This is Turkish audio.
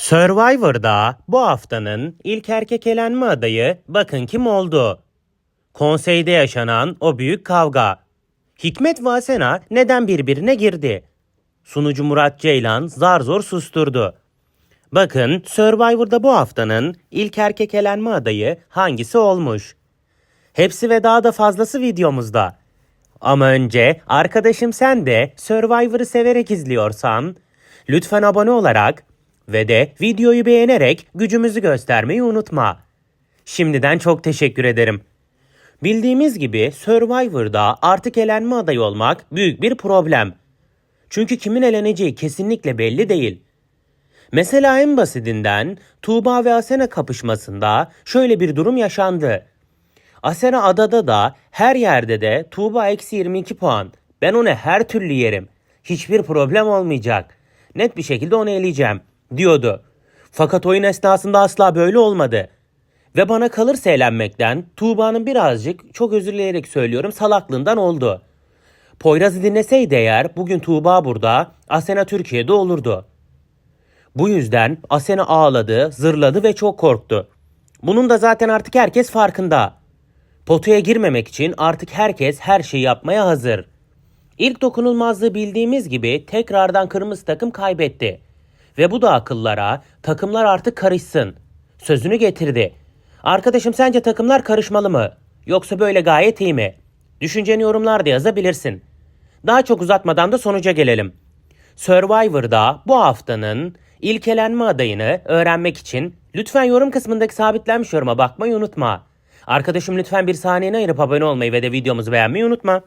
Survivor'da bu haftanın ilk erkek elenme adayı bakın kim oldu. Konseyde yaşanan o büyük kavga. Hikmet ve Asena neden birbirine girdi? Sunucu Murat Ceylan zar zor susturdu. Bakın Survivor'da bu haftanın ilk erkek elenme adayı hangisi olmuş? Hepsi ve daha da fazlası videomuzda. Ama önce arkadaşım sen de Survivor'ı severek izliyorsan lütfen abone olarak ve de videoyu beğenerek gücümüzü göstermeyi unutma. Şimdiden çok teşekkür ederim. Bildiğimiz gibi Survivor'da artık elenme adayı olmak büyük bir problem. Çünkü kimin eleneceği kesinlikle belli değil. Mesela en basitinden Tuğba ve Asena kapışmasında şöyle bir durum yaşandı. Asena adada da her yerde de Tuğba eksi 22 puan. Ben onu her türlü yerim. Hiçbir problem olmayacak. Net bir şekilde onu eleyeceğim diyordu. Fakat oyun esnasında asla böyle olmadı. Ve bana kalırsa eğlenmekten Tuğba'nın birazcık çok özür dileyerek söylüyorum salaklığından oldu. Poyraz'ı dinleseydi eğer bugün Tuğba burada, Asena Türkiye'de olurdu. Bu yüzden Asena ağladı, zırladı ve çok korktu. Bunun da zaten artık herkes farkında. Potaya girmemek için artık herkes her şeyi yapmaya hazır. İlk dokunulmazlığı bildiğimiz gibi tekrardan kırmızı takım kaybetti. Ve bu da akıllara takımlar artık karışsın. Sözünü getirdi. Arkadaşım sence takımlar karışmalı mı? Yoksa böyle gayet iyi mi? Düşünceni yorumlarda yazabilirsin. Daha çok uzatmadan da sonuca gelelim. Survivor'da bu haftanın ilk elenme adayını öğrenmek için lütfen yorum kısmındaki sabitlenmiş yoruma bakmayı unutma. Arkadaşım lütfen bir saniyeni ayırıp abone olmayı ve de videomuzu beğenmeyi unutma.